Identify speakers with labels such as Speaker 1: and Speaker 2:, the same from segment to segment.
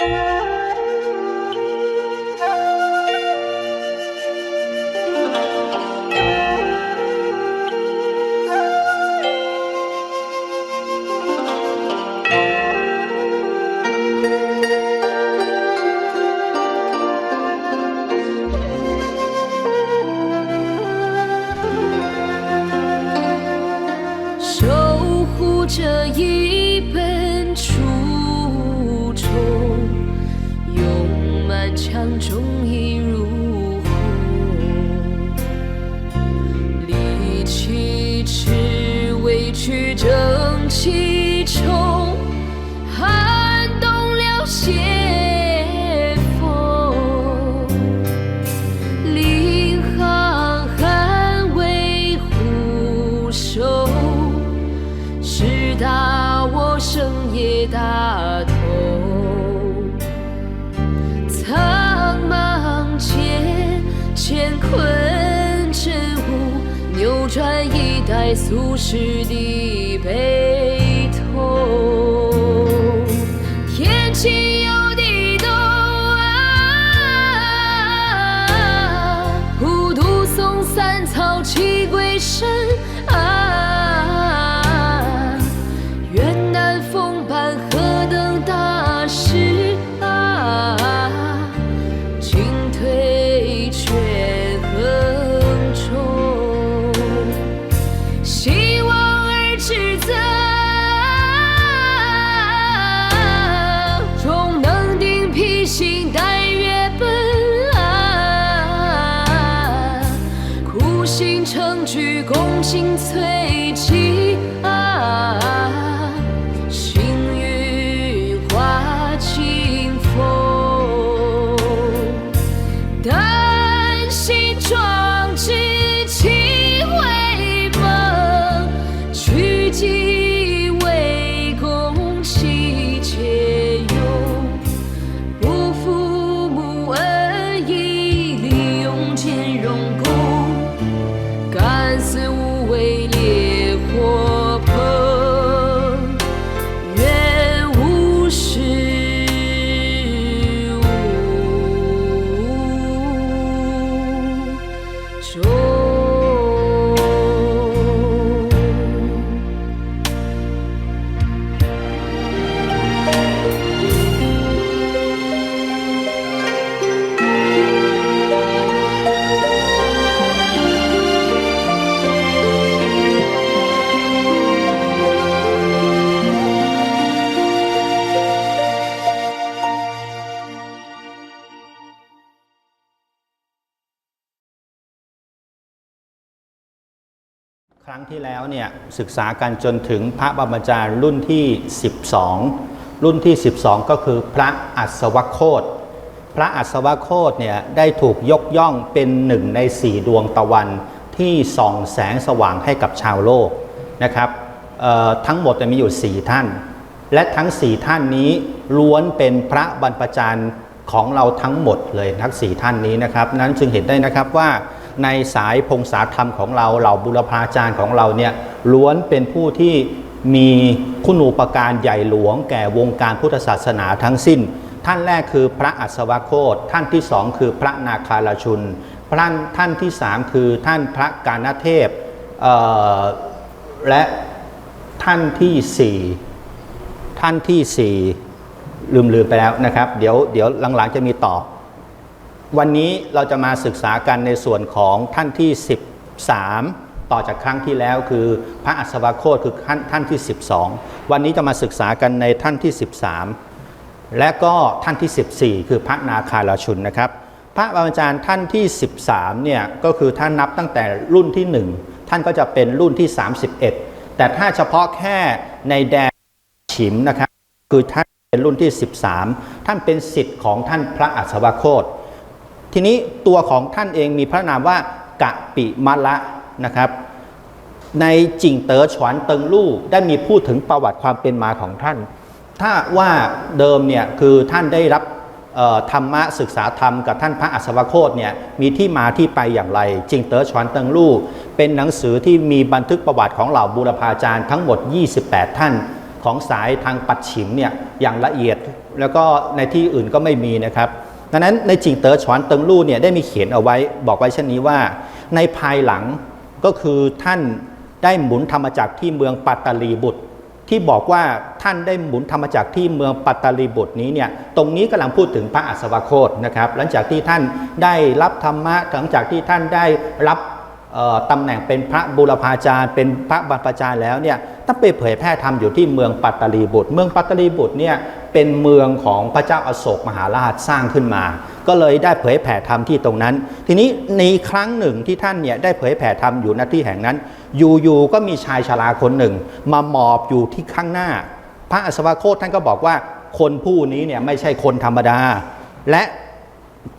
Speaker 1: Thank you. 俗世的悲
Speaker 2: ครั้งที่แล้วเนี่ยศึกษากันจนถึงพระบรมจารย์รุ่นที่ 12 รุ่นที่ 12 ก็คือพระอัศวโคตพระอัศวโคตเนี่ยได้ถูกยกย่องเป็นหนึ่งในสี่ดวงตะวันที่ส่องแสงสว่างให้กับชาวโลกนะครับทั้งหมดมีอยู่ 4 ท่าน และทั้ง 4 ท่านนี้ล้วนเป็นพระบรรพจารย์ของเราทั้งหมดเลยทั้ง 4 ท่านนี้นะครับ นั้นจึงเห็นได้นะครับว่า ในสายพงศาธรรมของเราเหล่าบุรพาจารย์ของเราเนี่ยล้วนเป็นผู้ที่มีคุณูปการใหญ่หลวง แก่วงการพุทธศาสนาทั้งสิ้น ท่านแรกคือพระอัศวโคตท่านที่สองคือพระนาคาราชุนพระท่านที่สามคือท่านพระกาณเทพเและท่านที่สี่ท่านที่สี่ลืมลืมไปแล้วนะครับ เดี๋ยวเดี๋ยวหลังๆจะมีต่อ วันนี้เราจะมาศึกษากันในส่วนของท่านที่ 13 ต่อจากครั้งที่แล้วคือพระอัศวโคตคือท่านท่านที่ 12 วันนี้จะมาศึกษากันในท่านที่ 13 และก็ท่านที่ 14 คือพระนาคาราชุนนะครับ พระอาจารย์ท่านที่ 13เนี่ยก็คือท่านนับตั้งแต่รุ่นที่ 1 ท่านก็จะเป็นรุ่นที่ 31 แต่ถ้าเฉพาะแค่ในแดนฉิมนะครับคือท่านเป็นรุ่นที่ 13 ท่านเป็นสิทธิ์ของท่านพระอัศวโคต ทีนี้ตัวของท่านเองมีพระนามว่ากะปิมะละนะครับ ในจิงเต๋อฉวนเติงลู่ได้มีพูดถึงประวัติความเป็นมาของท่าน ถ้าว่าเดิมเนี่ยคือท่านได้รับธรรมะศึกษาธรรมกับท่านพระอัศวโคตเนี่ยมีที่มาที่ไปอย่างไร จิงเต๋อฉวนเติงลู่เป็นหนังสือที่มีบันทึกประวัติของเหล่าบูรพาจารย์ทั้งหมด 28 ท่าน ของสายทางปัดฉิมเนี่ยอย่างละเอียด แล้วก็ในที่อื่นก็ไม่มีนะครับ ดังนั้นในจิงเต๋อฉวนเติงลู่เนี่ยได้มีเขียนเอาไว้บอกไว้เช่นนี้ว่า ในภายหลังก็คือท่านได้หมุนธรรมจักรที่เมืองปัตตาลีบุตร ที่บอกว่าท่านได้หมุนธรรมจักรที่เมืองปัตตาลีบุตรนี้เนี่ยตรงนี้กำลังพูดถึงพระอัศวโคตนะครับหลังจากที่ท่านได้รับธรรมะหลังจากที่ท่านได้รับ ตำแหน่งเป็นพระบุรพาจารย์ เป็นพระบรรพจารย์แล้วเนี่ยท่านไปเผยแพร่ธรรมอยู่ที่เมืองปัตตลีบุตร เมืองปัตตลีบุตรเนี่ยเป็นเมืองของพระเจ้าอโศกมหาราชสร้างขึ้นมา ก็เลยได้เผยแผ่ธรรมที่ตรงนั้น ทีนี้ในครั้งหนึ่งที่ท่านเนี่ยได้เผยแผ่ธรรมอยู่ณที่แห่งนั้น อยู่ๆก็มีชายชราคนหนึ่ง มาหมอบอยู่ที่ข้างหน้า พระอัศวโคตท่านก็บอกว่าคนผู้นี้เนี่ยไม่ใช่คนธรรมดา และ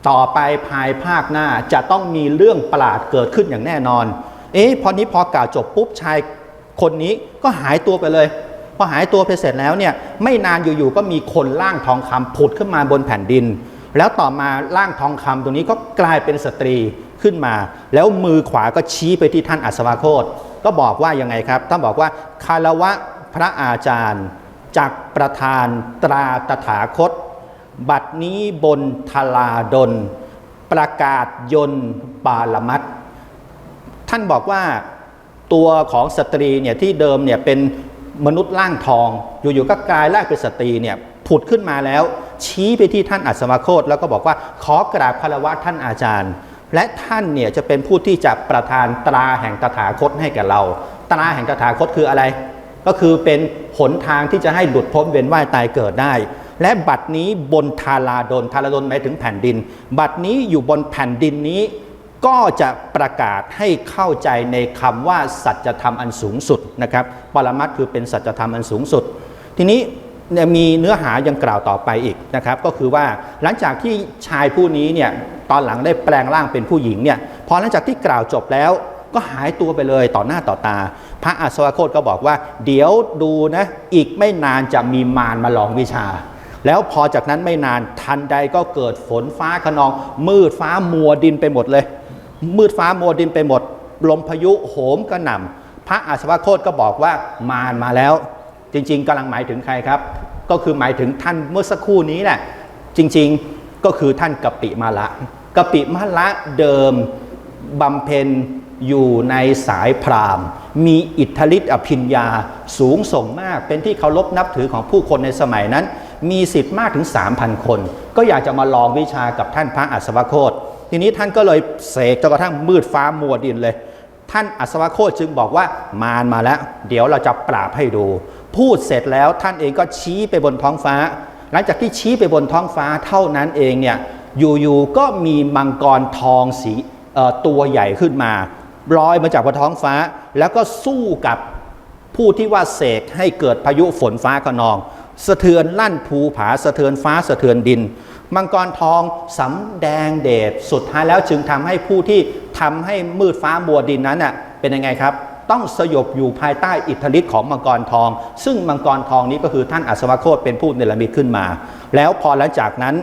Speaker 2: ต่อไปภายภาคหน้าจะต้องมีเรื่องประหลาดเกิดขึ้นอย่างแน่นอน เอ๊ะพอนี้พอกล่าวจบปุ๊บชายคนนี้ก็หายตัวไปเลย พอหายตัวไปเสร็จแล้วเนี่ยไม่นานอยู่ๆก็มีคนร่างทองคำผุดขึ้นมาบนแผ่นดิน แล้วต่อมาร่างทองคำตรงนี้ก็กลายเป็นสตรีขึ้นมา แล้วมือขวาก็ชี้ไปที่ท่านอัศวโคตก็บอกว่ายังไงครับต้องบอกว่าคารวะพระอาจารย์จากประธานตราตถาคต บัดนี้บนทลาดลประกาศยนปาลมัตท่านบอกว่าตัวของสตรีเนี่ยที่เดิมเนี่ยเป็นมนุษย์ร่างทอง อยู่ๆก็กลายร่างเป็นสตรีเนี่ยผุดขึ้นมาแล้ว ชี้ไปที่ท่านอัศวโคตแล้วก็บอกว่าขอกราบคารวะท่านอาจารย์ และท่านเนี่ยจะเป็นผู้ที่จะประทานตราแห่งตถาคตให้แก่เรา ตราแห่งตถาคตคืออะไร ก็คือเป็นหนทางที่จะให้หลุดพ้นเวียนว่ายตายเกิดได้ และบัดนี้บนทาราดนทาราดนหมายถึงแผ่นดิน บัดนี้อยู่บนแผ่นดินนี้ ก็จะประกาศให้เข้าใจในคำว่าสัจธรรมอันสูงสุดนะครับปรมัตคือเป็นสัจธรรมอันสูงสุด ทีนี้มีเนื้อหายังกล่าวต่อไปอีกนะครับ ก็คือว่าหลังจากที่ชายผู้นี้เนี่ยตอนหลังได้แปลงร่างเป็นผู้หญิงเนี่ยพอหลังจากที่กล่าวจบแล้วก็หายตัวไปเลยต่อหน้าต่อตา พระอัศวโคตก็บอกว่า เดี๋ยวดูนะ อีกไม่นานจะมีมารมาลองวิชา แล้วพอจากนั้นไม่นานทันใดก็เกิดฝนฟ้าขนอง มืดฟ้ามัวดินไปหมดเลย มืดฟ้ามัวดินไปหมด ลมพายุโหมกระหน่ำพระอัศวโคตก็บอกว่ามารมาแล้ว จริง ๆกำลังหมายถึงใครครับ ก็คือหมายถึงท่านเมื่อสักครู่นี้แหละจริงๆก็คือท่านกปิมาละกปิมาละเดิมบำเพ็ญอยู่ในสายพราหมณ์ มีอิทธิฤทธิ์อภิญญาสูงส่งมาก เป็นที่เคารพนับถือของผู้คนในสมัยนั้น มีสิทธิ์มากถึง 3,000 คน ก็อยากจะมาลองวิชากับท่านพระอัศวโคตทีนี้ท่านก็เลยเสกจนกระทั่งมืดฟ้ามัวดินเลย ท่านอัศวโคตจึงบอกว่ามารมาแล้ว เดี๋ยวเราจะปราบให้ดู พูดเสร็จแล้วท่านเองก็ชี้ไปบนท้องฟ้า หลังจากที่ชี้ไปบนท้องฟ้าเท่านั้นเองเนี่ยอยู่ๆก็มีมังกรทองสีตัวใหญ่ขึ้นมาลอยมาจากบนท้องฟ้า แล้วก็สู้กับผู้ที่ว่าเสกให้เกิดพายุฝนฟ้าขนอง สะเทือนลั่นภูผาสะเทือนฟ้าสะเทือนดิน มังกรทองสำแดงเดชสุดท้ายแล้วจึงทำให้ผู้ที่ทำให้มืดฟ้ามัวดินนั้นน่ะเป็นยังไงครับ ต้องสยบอยู่ภายใต้อิทธิฤทธิ์ของมังกรทอง ซึ่งมังกรทองนี้ก็คือท่านอัศวโคตเป็นผู้เนรมิตขึ้นมา แล้วพอหลังจากนั้น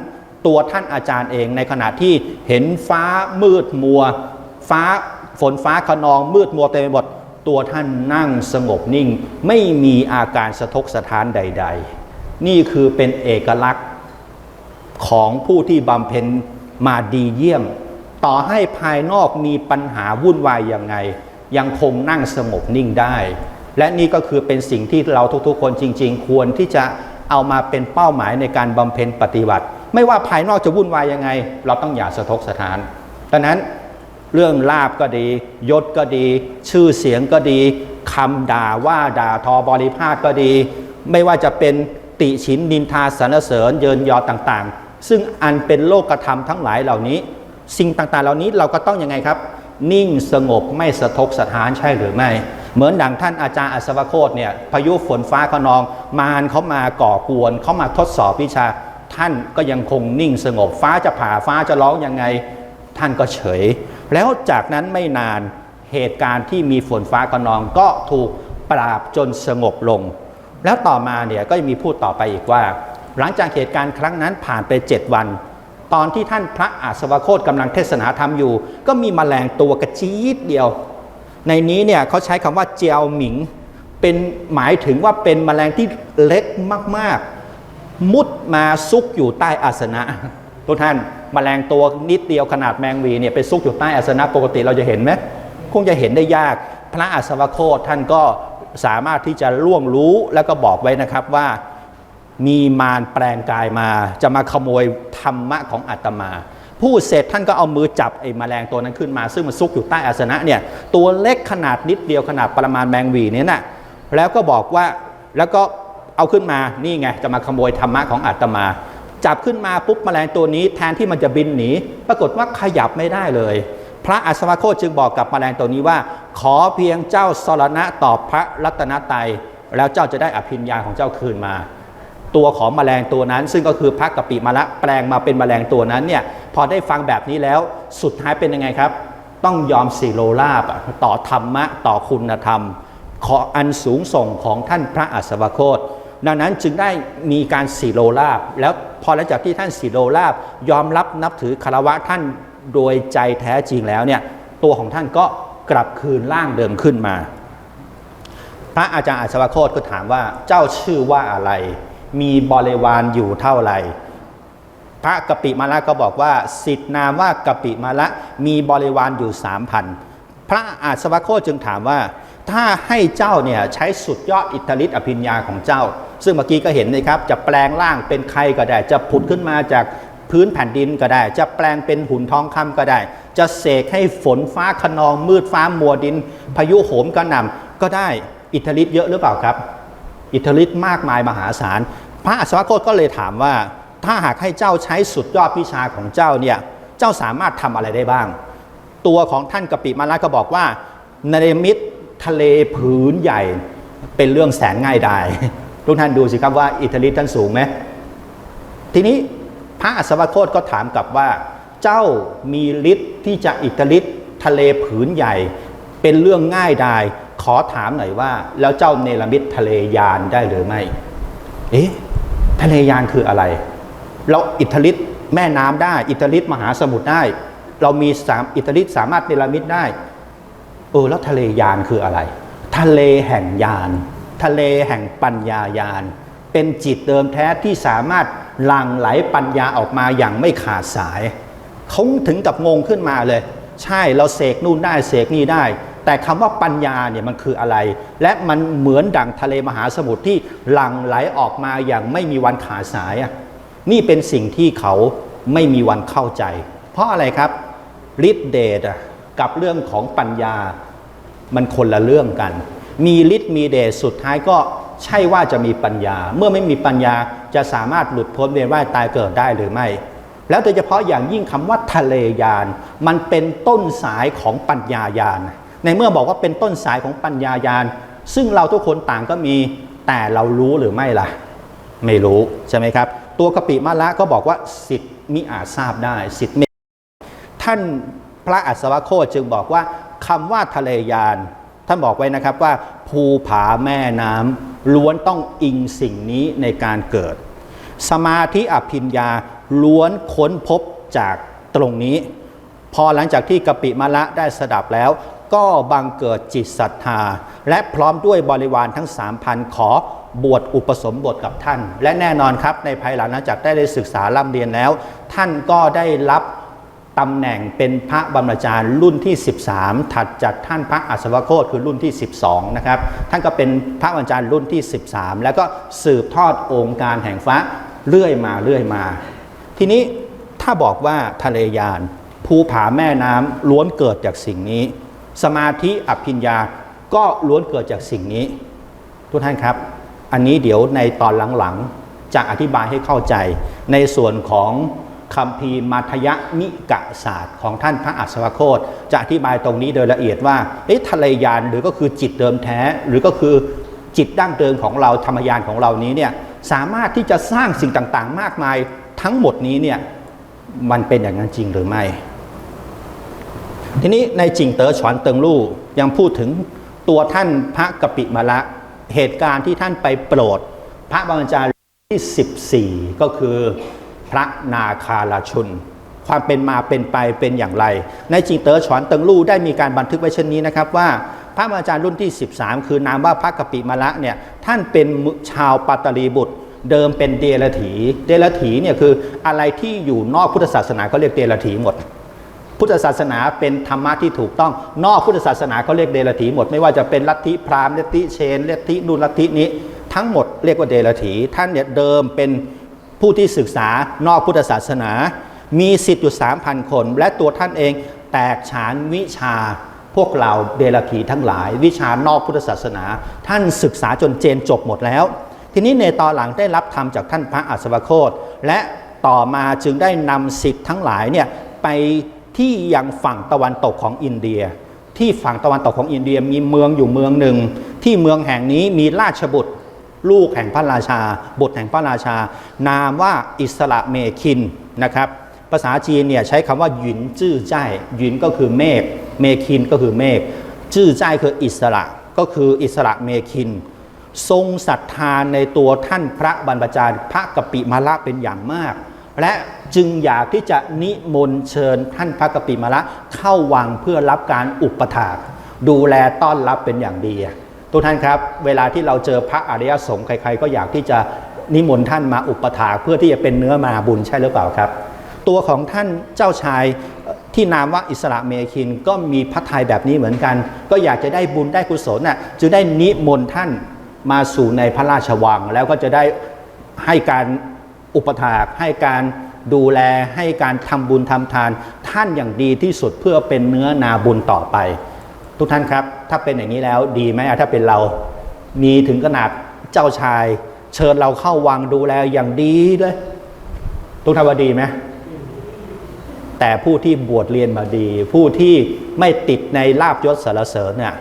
Speaker 2: ตัวท่านอาจารย์เองในขณะที่เห็นฟ้ามืดมัว ฟ้าฝนฟ้าขนองมืดมัวเต็มไปหมด ตัวท่านนั่งสงบนิ่ง ไม่มีอาการสะทกสะท้านใด ๆ นี่คือเป็นเอกลักษณ์ของผู้ที่บำเพ็ญมาดีเยี่ยม ต่อให้ภายนอกมีปัญหาวุ่นวายยังไง ยังคงนั่งสงบนิ่งได้ และนี่ก็คือเป็นสิ่งที่เราทุกๆ คนจริง ๆ ควรที่จะเอามาเป็นเป้าหมายในการบำเพ็ญปฏิบัติ ไม่ว่าภายนอกจะวุ่นวายยังไง เราต้องอย่าสะทกสะท้านดังนั้นเรื่องลาบก็ดี ยศก็ดี ชื่อเสียงก็ดีคำด่าว่าด่าทอบริพาทก็ดี ไม่ว่าจะเป็น ติฉินนินทาสรรเสริญเยินยอต่างๆ ซึ่งอันเป็นโลกธรรมทั้งหลายเหล่านี้ สิ่งต่างๆ เหล่านี้เราก็ต้องยังไงครับ นิ่งสงบไม่สะทกสะท้านใช่หรือไม่ เหมือนดังท่านอาจารย์อัศวโคตเนี่ยพายุฝนฟ้าขนอง มารเขามาก่อกวนเขามาทดสอบวิชา ท่านก็ยังคงนิ่งสงบฟ้าจะผ่าฟ้าจะร้องยังไง ท่านก็เฉย แล้วจากนั้นไม่นานเหตุการณ์ที่มีฝนฟ้าขนองก็ถูกปราบจนสงบลง แล้วต่อมาเนี่ยก็มีพูดต่อไปอีกว่า หลังจากเหตุการณ์ครั้งนั้นผ่านไป 7 วัน ตอนที่ท่านพระอาสวโคตกำลังเทศนาธรรมอยู่ ก็มีแมลงตัวกระจี๊ดเดียว ในนี้เนี่ยเขาใช้คำว่าเจียวหมิง เป็นหมายถึงว่าเป็นแมลงที่เล็กมากๆ มุดมาซุกอยู่ใต้อาสนะทุกท่านมแมลงตัวนิดเดียวขนาดแมงวีเนี่ยไปซุกอยู่ใต้อาสนะปกติเราจะเห็นไหมคงจะเห็นได้ยาก พระอัศวโคตท่านก็ สามารถที่จะล่วงรู้แล้วก็บอกไว้นะครับว่ามีมารแปลงกายมา จะมาขโมยธรรมะของอาตมาพูดเสร็จท่านก็เอามือจับไอ้แมลงตัวนั้นขึ้นมา ซึ่งมันซุกอยู่ใต้อาสนะเนี่ยตัวเล็กขนาดนิดเดียวขนาดประมาณแมงวีเนี่ยนะแล้วก็บอกว่าแล้วก็เอาขึ้นมานี่ไงจะมาขโมยธรรมะของอาตมา จับขึ้นมาปุ๊บแมลงตัวนี้แทนที่มันจะบินหนีปรากฏว่าขยับไม่ได้เลย พระอัศวโคตจึงบอกกับแมลงตัวนี้ว่า ขอเพียงเจ้าสรณะตอบพระรัตนตรัยแล้วเจ้าจะได้อภิญญาของเจ้าคืนมา ตัวของแมลงตัวนั้น ซึ่งก็คือพระกะปิมาละแปลงมาเป็นแมลงตัวนั้นเนี่ยพอได้ฟังแบบนี้แล้วสุดท้ายเป็นยังไงครับ ต้องยอมสีโลลาบต่อธรรมะต่อคุณธรรม ขออันสูงส่งของท่านพระอัศวโคตดังนั้นจึงได้มีการสีโลลาบ แล้วพอหลังจากที่ท่านสีโลลาบ ยอมรับนับถือคารวะท่านโดยใจแท้จริงแล้วเนี่ยตัวของท่านก็ กลับคืนร่างเดิมขึ้นมา พระอาจารย์อัศวโคตก็ถามว่าเจ้าชื่อว่าอะไร มีบริวารอยู่เท่าไหร่พระกปิมาละก็บอกว่า สิทธนามว่ากปิมาละมีบริวารอยู่สามพันพระอาสวะโคจึงถามว่า ถ้าให้เจ้าเนี่ยใช้สุดยอดอิทธิฤทธิอภิญญาของเจ้า ซึ่งเมื่อกี้ก็เห็นนะครับ จะแปลงร่างเป็นใครก็ได้ จะผุดขึ้นมาจาก พื้นแผ่นดินก็ได้ จะแปลงเป็นหุ่นทองคำก็ได้ จะเสกให้ฝนฟ้าขนองมืดฟ้ามัวดิน พายุโหมกระหน่ำก็ได้อิทธิฤทธิ์เยอะหรือเปล่าครับ อิทธิฤทธิ์มากมายมหาศาล พระอัศวโคตก็เลยถามว่า ถ้าหากให้เจ้าใช้สุดยอดวิชาของเจ้าเนี่ยเจ้าสามารถทำอะไรได้บ้าง ตัวของท่านกปิมาละก็บอกว่าเนรมิตทะเลผืนใหญ่เป็นเรื่องแสนง่ายดายทุกท่านดูสิครับว่าอิทธิฤทธิ์ท่านสูงไหมทีนี้ พระอัศวโคตก็ถามกลับว่า เจ้ามีฤทธิ์ที่จะอิทธิฤทธิ์ทะเลผืนใหญ่ เป็นเรื่องง่ายดายขอถามหน่อยว่า แล้วเจ้าเนรมิตทะเลยานได้หรือไม่ เอ๊ะทะเลยานคืออะไร เราอิทธิฤทธิ์แม่น้ำได้ อิทธิฤทธิ์มหาสมุทรได้ เรามีสามอิทธิฤทธิ์สามารถเนรมิตได้เออแล้วทะเลยานคืออะไร ทะเลแห่งยาน ทะเลแห่งปัญญายาน เป็นจิตเดิมแท้ที่สามารถ หลั่งไหลปัญญาออกมาอย่างไม่ขาดสายเขาถึงกับงงขึ้นมาเลย ใช่เราเสกนู่นได้เสกนี่ได้ แต่คำว่าปัญญาเนี่ยมันคืออะไร และมันเหมือนดั่งทะเลมหาสมุทรที่หลั่งไหลออกมาอย่างไม่มีวันขาดสายนี่เป็นสิ่งที่เขาไม่มีวันเข้าใจ เพราะอะไรครับฤทธิเดชกับเรื่องของปัญญามันคนละเรื่องกัน มีฤทธิ์มีเดชสุดท้ายก็ ใช่ว่าจะมีปัญญา เมื่อไม่มีปัญญาจะสามารถหลุดพ้นเวียนว่ายตายเกิดได้หรือไม่ แล้วโดยเฉพาะอย่างยิ่งคำว่าทะเลยาน มันเป็นต้นสายของปัญญายาน ในเมื่อบอกว่าเป็นต้นสายของปัญญายาน ซึ่งเราทุกคนต่างก็มีแต่เรารู้หรือไม่ล่ะ ไม่รู้ใช่ไหมครับ ตัวกปิมาละก็บอกว่าสิทธิ์มิอาจทราบได้สิทธิ์ไม่ท่านพระอัศวโคตจึงบอกว่าคำว่าทะเลยาน ท่านบอกไว้นะครับว่าภูผาแม่น้ำล้วนต้องอิงสิ่งนี้ในการเกิด สมาธิอภิญญาล้วนค้นพบจากตรงนี้ พอหลังจากที่กปิมะละได้สดับแล้ว ก็บังเกิดจิตศรัทธา และพร้อมด้วยบริวารทั้ง 3,000 ขอบวชอุปสมบทกับท่าน และแน่นอนครับในภายหลังจากได้ได้ศึกษาร่ำเรียนแล้ว ท่านก็ได้รับ ตำแหน่งเป็นพระบรมจารย์รุ่นที่ 13 ถัดจากท่านพระอัศวโคตคือรุ่นที่ 12 นะครับ ท่านก็เป็นพระบรมจารย์รุ่นที่ 13 แล้วก็สืบทอดองค์การแห่งฟ้าเรื่อยมาเรื่อยมา ทีนี้ถ้าบอกว่าทะเลยาน ภูผาแม่น้ำล้วนเกิดจากสิ่งนี้ สมาธิอภิญญาก็ล้วนเกิดจากสิ่งนี้ ทุกท่านครับ อันนี้เดี๋ยวในตอนหลังๆจะอธิบายให้เข้าใจในส่วนของ คำพีมัทยนิกะศาสตร์ของท่านพระอัศวโคตจะอธิบายตรงนี้โดยละเอียดว่าเอ๊ะทะเลยานหรือก็คือจิตเดิมแท้ หรือก็คือจิตดั้งเดิมของเราธรรมยานของเรานี้เนี่ยสามารถที่จะสร้างสิ่งต่างๆ มากมายทั้งหมดนี้เนี่ยมันเป็นอย่างนั้นจริงหรือไม่ ทีนี้ในจิงเต๋อฉวนเติงลู่ยังพูดถึงตัวท่านพระกปิมาละเหตุการณ์ที่ท่านไปโปรด พระบรมจารที่ 14 ก็คือ พระนาคาราชุน ความเป็นมาเป็นไปเป็นอย่างไร ในจิงเต๋อฉวนเติงลู่ได้มีการบันทึกไว้เช่นนี้นะครับว่าพระบรมจารย์รุ่นที่ 13 คือนามว่าพระกปิมาละเนี่ยท่านเป็นชาวปัตตลีบุตร เดิมเป็นเดลถี เดลถีเนี่ยคืออะไรที่อยู่นอกพุทธศาสนาก็เรียกเดลถีหมด พุทธศาสนาเป็นธรรมะที่ถูกต้องนอกพุทธศาสนาเขาเรียกเดลถีหมด ไม่ว่าจะเป็นลัทธิพราหมณ์ลัทธิเชนลัทธินูนลัทธินี้ ทั้งหมดเรียกว่าเดลถีท่านเนี่ยเดิมเป็น ผู้ที่ศึกษานอกพุทธศาสนา มีสิทธิ์อยู่3,000 คน และตัวท่านเองแตกฉานวิชาพวกเราเดลถีทั้งหลาย วิชานอกพุทธศาสนา ท่านศึกษาจนเจนจบหมดแล้ว ทีนี้ในตอนหลังได้รับธรรมจากท่านพระอัศวโคตและต่อมาจึงได้นำสิทธิ์ทั้งหลายเนี่ยไปที่ยังฝั่งตะวันตกของอินเดีย ที่ฝั่งตะวันตกของอินเดียมีเมืองอยู่เมืองหนึ่ง ที่เมืองแห่งนี้มีราชบุตร ลูกแห่งพระราชาบุตรแห่งพระราชา นามว่าอิสระเมคินนะครับภาษาจีนเนี่ยใช้คำว่าหยินจื้อใจยหยินก็คือเมฆเมคินก็คือเมฆจื้อใจยคืออิสระก็คืออิสระเมคิน ทรงศรัทธาในตัวท่านพระบรรพจารย์พระกปิมาละเป็นอย่างมาก และจึงอยากที่จะนิมนต์เชิญท่านพระกปิมาละเข้าวังเพื่อรับการอุปถากดูแลต้อนรับเป็นอย่างดี ทุกท่านครับ เวลาที่เราเจอพระอริยสงฆ์ใครๆ ก็อยากที่จะนิมนต์ท่านมาอุปถาเพื่อที่จะเป็นเนื้อมาบุญใช่หรือเปล่าครับ ตัวของท่านเจ้าชายที่นามว่าอิสระเมคินก็มีพระทัยแบบนี้เหมือนกัน ก็อยากจะได้บุญได้กุศลน่ะจึงได้นิมนต์ท่านมาสู่ในพระราชวัง แล้วก็จะได้ให้การอุปถากให้การดูแลให้การทำบุญทำทาน ท่านอย่างดีที่สุดเพื่อเป็นเนื้อนาบุญต่อไป ทุกท่านครับ ถ้าเป็นอย่างนี้แล้วดีไหมถ้าเป็นเรา มีถึงขนาดเจ้าชาย เชิญเราเข้าวังดูแลอย่างดีเลยทุกท่านว่าดีไหมแต่ผู้ที่บวชเรียนมาดี ผู้ที่ไม่ติดในลาบยศสารเสริญเนี่ย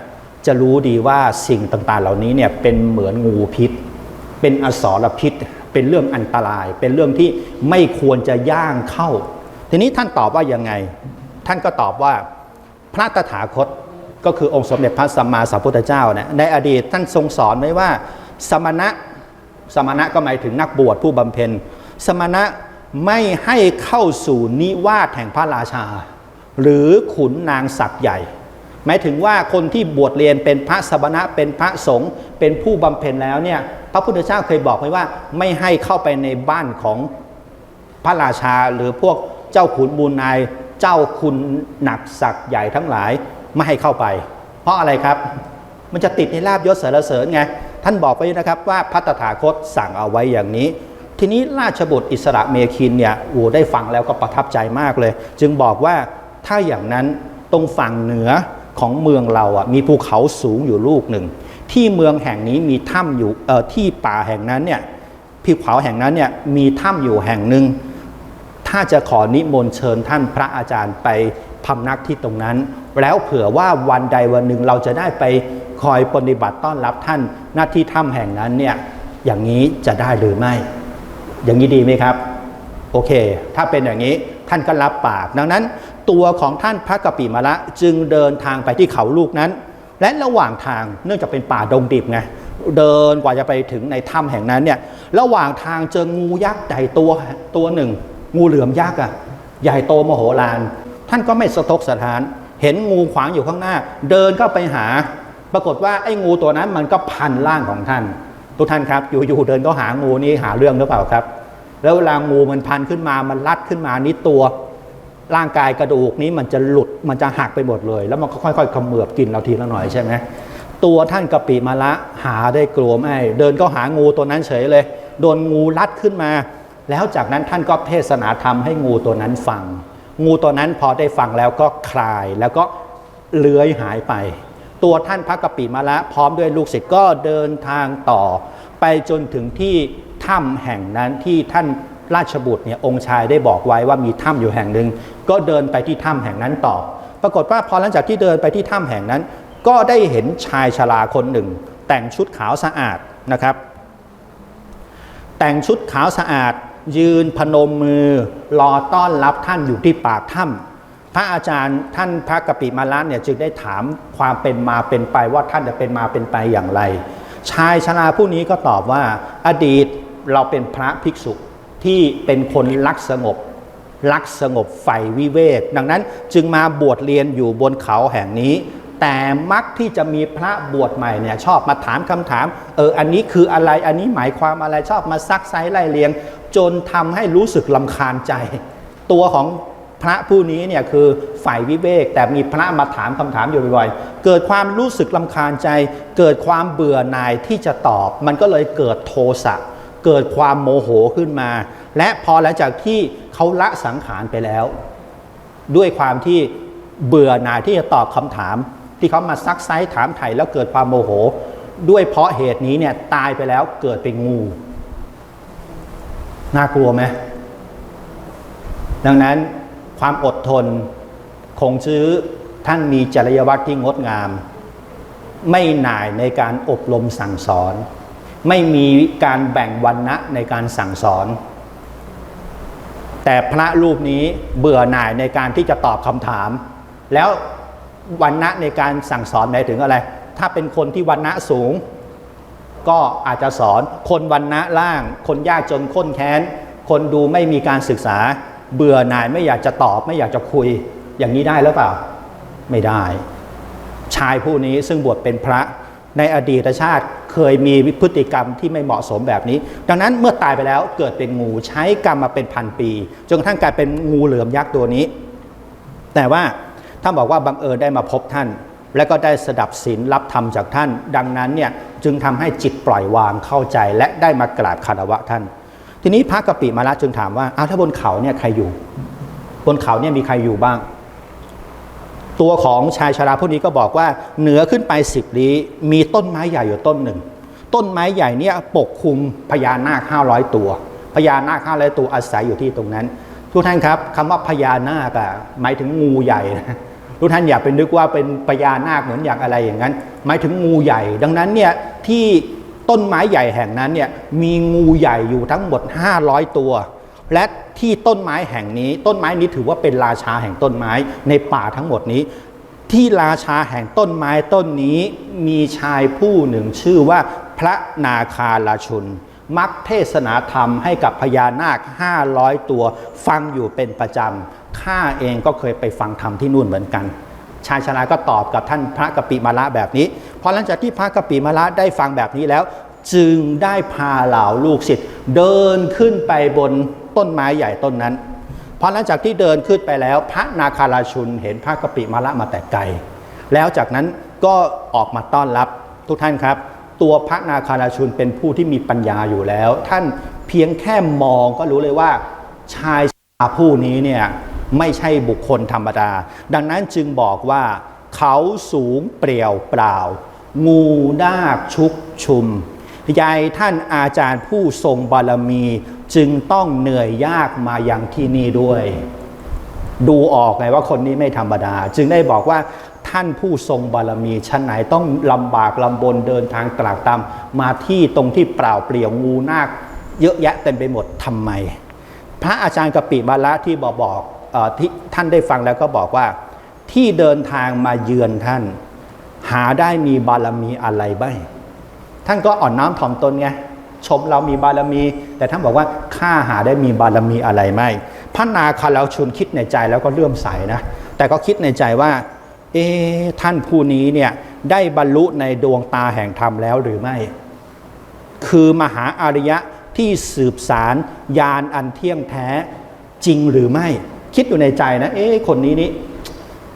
Speaker 2: จะรู้ดีว่าสิ่งต่างๆ เหล่านี้เนี่ยเป็นเหมือนงูพิษ เป็นอสรพิษ เป็นเรื่องอันตราย เป็นเรื่องที่ไม่ควรจะย่างเข้า ทีนี้ท่านตอบว่ายังไง ท่านก็ตอบว่าพระตถาคต ก็คือองค์สมเด็จพระสัมมาสัมพุทธเจ้าเนี่ยในอดีตท่านทรงสอนไว้ว่า สมณะสมณะก็หมายถึงนักบวชผู้บำเพ็ญ สมณะไม่ให้เข้าสู่นิวาสแห่งพระราชา หรือขุนนางศักดิ์ใหญ่ หมายถึงว่าคนที่บวชเรียนเป็นพระสมณะเป็นพระสงฆ์เป็นผู้บำเพ็ญแล้วเนี่ยพระพุทธเจ้าเคยบอกไว้ว่า ไม่ให้เข้าไปในบ้านของพระราชาหรือพวกเจ้าขุนบูญนายเจ้าคุณหนักศักดิ์ใหญ่ทั้งหลาย ไม่ให้เข้าไป เพราะอะไรครับ มันจะติดในลาบยศสารเสริญไง ท่านบอกไว้นะครับว่าพระตถาคตสั่งเอาไว้อย่างนี้ ทีนี้ราชบุตรอิสระเมคินเนี่ยโอ้ได้ฟังแล้วก็ประทับใจมากเลย จึงบอกว่าถ้าอย่างนั้นตรงฝั่งเหนือของเมืองเราอะมีภูเขาสูงอยู่ลูกหนึ่ง ที่เมืองแห่งนี้มีถ้ำอยู่เอ่อที่ป่าแห่งนั้นเนี่ยภูเขาแห่งนั้นเนี่ยมีถ้ำอยู่แห่งหนึ่งถ้าจะขอนิมนต์เชิญท่านพระอาจารย์ไปพำนักที่ตรงนั้น แล้วเผื่อว่าวันใดวันหนึ่งเราจะได้ไปคอยปฏิบัติต้อนรับท่านหน้าที่ถ้ำแห่งนั้นเนี่ยอย่างนี้จะได้หรือไม่ อย่างนี้ดีไหมครับ โอเค ถ้าเป็นอย่างนี้ท่านก็รับปาก ดังนั้น ตัวของท่านพระกปิมาละจึงเดินทางไปที่เขาลูกนั้น และระหว่างทางเนื่องจากเป็นป่าดงดิบไงเดินกว่าจะไปถึงในถ้ำแห่งนั้นเนี่ยระหว่างทางเจองูยักษ์ใหญ่ตัวตัวหนึ่ง งูเหลือมยักษ์อะใหญ่โตมโหฬารท่านก็ไม่สะทกสะท้าน เห็นงูขวางอยู่ข้างหน้า เดินเข้าไปหา ปรากฏว่าไอ้งูตัวนั้นมันก็พันร่างของท่าน ทุกท่านครับ อยู่ๆเดินก็หางูนี้หาเรื่องหรือเปล่าครับ แล้วเวลางูมันพันขึ้นมามันรัดขึ้นมานี่ตัว ร่างกายกระดูกนี้มันจะหลุดมันจะหักไปหมดเลย แล้วมันก็ค่อยๆเขมือบกินเราทีละหน่อยใช่ไหมตัวท่านกะปิมาละหาได้กลัวไม่เดินก็หางูตัวนั้นเฉยเลย โดนงูรัดขึ้นมา แล้วจากนั้นท่านก็เทศนาธรรมให้งูตัวนั้นฟัง งูตัวนั้นพอได้ฟังแล้วก็คลายแล้วก็เลื้อยหายไป ตัวท่านพระกะปิมาละพร้อมด้วยลูกศิษย์ก็เดินทางต่อ ไปจนถึงที่ถ้ำแห่งนั้นที่ท่านราชบุตรเนี่ยองค์ชายได้บอกไว้ว่ามีถ้ำอยู่แห่งหนึ่งก็เดินไปที่ถ้ำแห่งนั้นต่อ ปรากฏว่าพอหลังจากที่เดินไปที่ถ้ำแห่งนั้น ก็ได้เห็นชายชราคนหนึ่ง แต่งชุดขาวสะอาดนะครับ แต่งชุดขาวสะอาด ยืนพนมมือ รอต้อนรับท่านอยู่ที่ปากถ้ำพระอาจารย์ท่านพระกปิมาลันเนี่ยจึงได้ถามความเป็นมาเป็นไปว่าท่านจะเป็นมาเป็นไปอย่างไร ชายชราผู้นี้ก็ตอบว่า อดีตเราเป็นพระภิกษุที่เป็นคนรักสงบรักสงบใฝ่วิเวก ดังนั้นจึงมาบวชเรียนอยู่บนเขาแห่งนี้ แต่มักที่จะมีพระบวชใหม่เนี่ยชอบมาถามคำถามเอออันนี้คืออะไรอันนี้หมายความอะไรชอบมาซักไซไล่เลียง จนทำให้รู้สึกลำคาญใจ ตัวของพระผู้นี้เนี่ยคือฝ่ายวิเวกแต่มีพระมาถามคำถามอยู่บ่อยๆ เกิดความรู้สึกลำคาญใจ เกิดความเบื่อหน่ายที่จะตอบ มันก็เลยเกิดโทสะเกิดความโมโหขึ้นมา และพอหลังจากที่เขาละสังขารไปแล้ว ด้วยความที่เบื่อหน่ายที่จะตอบคำถาม ที่เขามาซักไซถามไถ่แล้วเกิดความโมโห ด้วยเพราะเหตุนี้เนี่ยตายไปแล้วเกิดเป็นงู น่ากลัวไหมดังนั้นความอดทนคงชื้อท่านมีจริยวัตรที่งดงาม ไม่หน่ายในการอบรมสั่งสอน ไม่มีการแบ่งวันณะในการสั่งสอน แต่พระรูปนี้เบื่อหน่ายในการที่จะตอบคำถาม แล้ว วันณะในการสั่งสอนหมายถึงอะไร ถ้าเป็นคนที่วันณะสูง ก็อาจจะสอนคนวันณะล่าง คนยากจนข้นแค้น คนดูไม่มีการศึกษา เบื่อหน่ายไม่อยากจะตอบ ไม่อยากจะคุยอย่างนี้ได้หรือเปล่า ไม่ได้ ชายผู้นี้ซึ่งบวชเป็นพระในอดีตชาติเคยมีพฤติกรรมที่ไม่เหมาะสมแบบนี้ ดังนั้นเมื่อตายไปแล้วเกิดเป็นงูใช้กรรมมาเป็นพันปีจนกระทั่งกลายเป็นงูเหลือมยักษ์ตัวนี้ แต่ว่า ท่านบอกว่าบังเอิญได้มาพบท่าน และก็ได้สดับศีลรับธรรมจากท่าน ดังนั้นเนี่ยจึงทำให้จิตปล่อยวางเข้าใจและได้มากราบคารวะท่าน ทีนี้พระกะปิมาละจึงถามว่าอ้าวถ้าบนเขาเนี่ยใครอยู่ บนเขาเนี่ยมีใครอยู่บ้าง ตัวของชายชราผู้นี้ก็บอกว่าเหนือขึ้นไปสิบลี้มีต้นไม้ใหญ่อยู่ต้นหนึ่ง ต้นไม้ใหญ่เนี่ยปกคลุมพญานาคห้าร้อยตัวพญานาคห้าร้อยตัวอาศัยอยู่ที่ตรงนั้น ทุกท่านครับคำว่าพญานาคอะหมายถึงงูใหญ่นะ ทุกท่านอย่าไปนึกว่าเป็นพญานาคเหมือนอย่างอะไรอย่างนั้น หมายถึงงูใหญ่ ดังนั้นเนี่ยที่ต้นไม้ใหญ่แห่งนั้นเนี่ยมีงูใหญ่อยู่ทั้งหมด 500 ตัว และที่ต้นไม้แห่งนี้ ต้นไม้นี้ถือว่าเป็นราชาแห่งต้นไม้ในป่าทั้งหมดนี้ ที่ราชาแห่งต้นไม้ต้นนี้มีชายผู้หนึ่งชื่อว่าพระนาคาราชุน มักเทศนาธรรมให้กับพญานาค 500 ตัว ฟังอยู่เป็นประจำข้าเองก็เคยไปฟังธรรมที่นู่นเหมือนกัน ชายชราก็ตอบกับท่านพระกปิมาละแบบนี้พอหลังจากที่พระกปิมาละได้ฟังแบบนี้แล้ว จึงได้พาเหล่าลูกศิษย์เดินขึ้นไปบนต้นไม้ใหญ่ต้นนั้นพอหลังจากที่เดินขึ้นไปแล้ว พระนาคาราชุนเห็นพระกปิมาละมาแต่ไกลแล้วจากนั้นก็ออกมาต้อนรับทุกท่านครับ ตัวพระนาคาราชุนเป็นผู้ที่มีปัญญาอยู่แล้ว ท่านเพียงแค่มองก็รู้เลยว่าชายชาผู้นี้เนี่ยไม่ใช่บุคคลธรรมดา ดังนั้นจึงบอกว่า เขาสูงเปรี่ยวเปล่า งูนาคชุกชุมยายท่านอาจารย์ผู้ทรงบารมีจึงต้องเหนื่อยยากมายังที่นี่ด้วย ดูออกไงว่าคนนี้ไม่ธรรมดา จึงได้บอกว่า ท่านผู้ทรงบารมีชั้นไหนต้องลำบากลำบนเดินทางตรากตามมาที่ตรงที่เปล่าเปลี่ยวงูนาค เยอะแยะเต็มไปหมดทำไม พระอาจารย์กปิบาละที่บอกบอกอที่ท่านได้ฟังแล้วก็บอกว่าที่เดินทางมาเยือนท่าน หาได้มีบารมีอะไรบ้างท่านก็อ่อนน้อมถ่อมตนไงชมเรามีบารมี แต่ท่านบอกว่าข้าหาได้มีบารมีอะไรไหมพระนาคาราชุนคิดในใจแล้วก็เลื่อมใสนะ แต่ก็คิดในใจว่า เอ๊ท่านผู้นี้เนี่ยได้บรรลุในดวงตาแห่งธรรมแล้วหรือไม่ คือมหาอริยะที่สืบสารญาณอันเที่ยงแท้จริงหรือไม่ คิดอยู่ในใจนะเอ๊คนนี้นี่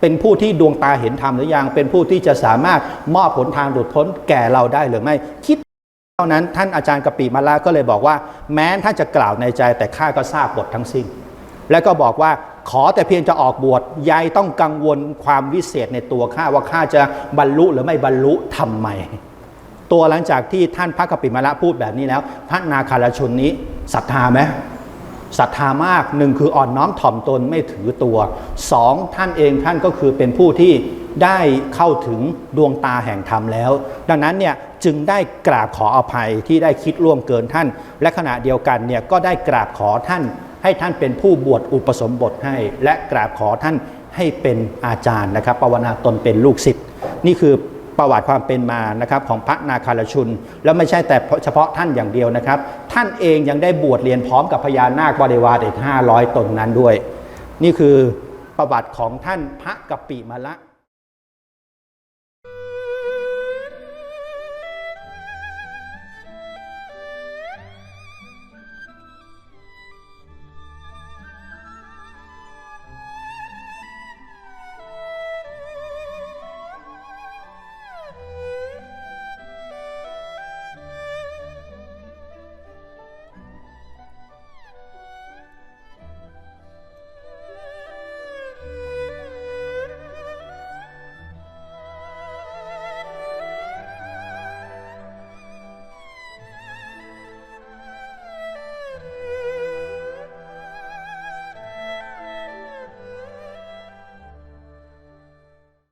Speaker 2: เป็นผู้ที่ดวงตาเห็นธรรมหรือยัง เป็นผู้ที่จะสามารถมอบผลทางหลุดพ้นแก่เราได้หรือไม่ คิดเท่านั้นท่านอาจารย์กปิมาลาก็เลยบอกว่า แม้ท่านจะกล่าวในใจแต่ข้าก็ทราบบททั้งสิ้น แล้วก็บอกว่า ขอแต่เพียงจะออกบวชยายต้องกังวลความวิเศษในตัวข้าว่าข้าจะบรรลุหรือไม่บรรลุทำไม ตัวหลังจากที่ท่านพระกปิมาละพูดแบบนี้แล้ว พระนาคารชนนี้ศรัทธาไหมศรัทธามากหนึ่งคืออ่อนน้อมถ่อมตนไม่ถือตัวสองท่านเองท่านก็คือเป็นผู้ที่ได้เข้าถึงดวงตาแห่งธรรมแล้ว ดังนั้นเนี่ยจึงได้กราบขออภัยที่ได้คิดร่วมเกินท่าน และขณะเดียวกันเนี่ยก็ได้กราบขอท่าน ให้ท่านเป็นผู้บวชอุปสมบทให้ และกราบขอท่านให้เป็นอาจารย์นะครับปวนาตนเป็นลูกศิษย์นี่คือประวัติความเป็นมานะครับของพระนาคารชุน แล้วไม่ใช่แต่เฉพาะท่านอย่างเดียวนะครับ ท่านเองยังได้บวชเรียนพร้อมกับพญานาคบริวารอีก500 ตนนั้นด้วย นี่คือประวัติของท่านพระกัปิมาละ